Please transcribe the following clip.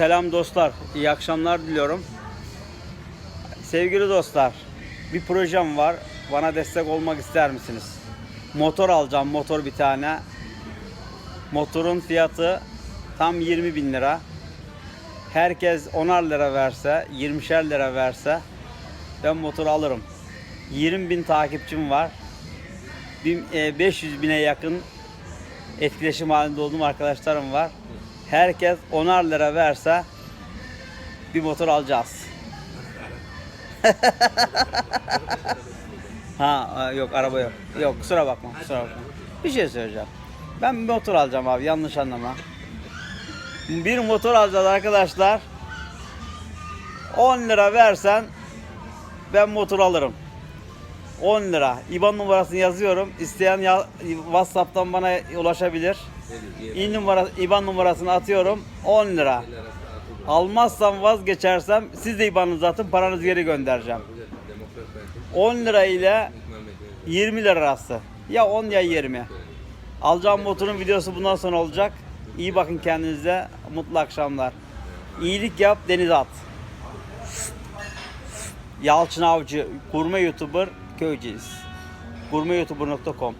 Selam dostlar, iyi akşamlar diliyorum. Sevgili dostlar, bir projem var. Bana destek olmak ister misiniz? Motor alacağım, motor bir tane. Motorun fiyatı tam 20 bin lira. Herkes 10'ar lira verse, 20'şer lira verse ben motor alırım. 20 bin takipçim var. Bin- e, 500 bine yakın etkileşim halinde olduğum arkadaşlarım var. Herkes 10'ar lira verse bir motor alacağız. ha yok araba yok. Yok kusura bakma kusura bakma. Bir şey söyleyeceğim. Ben bir motor alacağım abi yanlış anlama. Bir motor alacağız arkadaşlar. 10 lira versen ben motor alırım. 10 lira. İBAN numarasını yazıyorum. İsteyen ya, WhatsApp'tan bana ulaşabilir. İ numara, İBAN numarasını atıyorum. 10 lira. Almazsam vazgeçersem siz de IBAN'ınızı atın paranızı geri göndereceğim. 10 lira ile 20 lira arası. Ya 10 ya 20. Alacağım motorun videosu bundan sonra olacak. İyi bakın kendinize. Mutlu akşamlar. İyilik yap denize at. Yalçın Avcı, gurme YouTuber, köyceğiz. gurmeyoutuber.com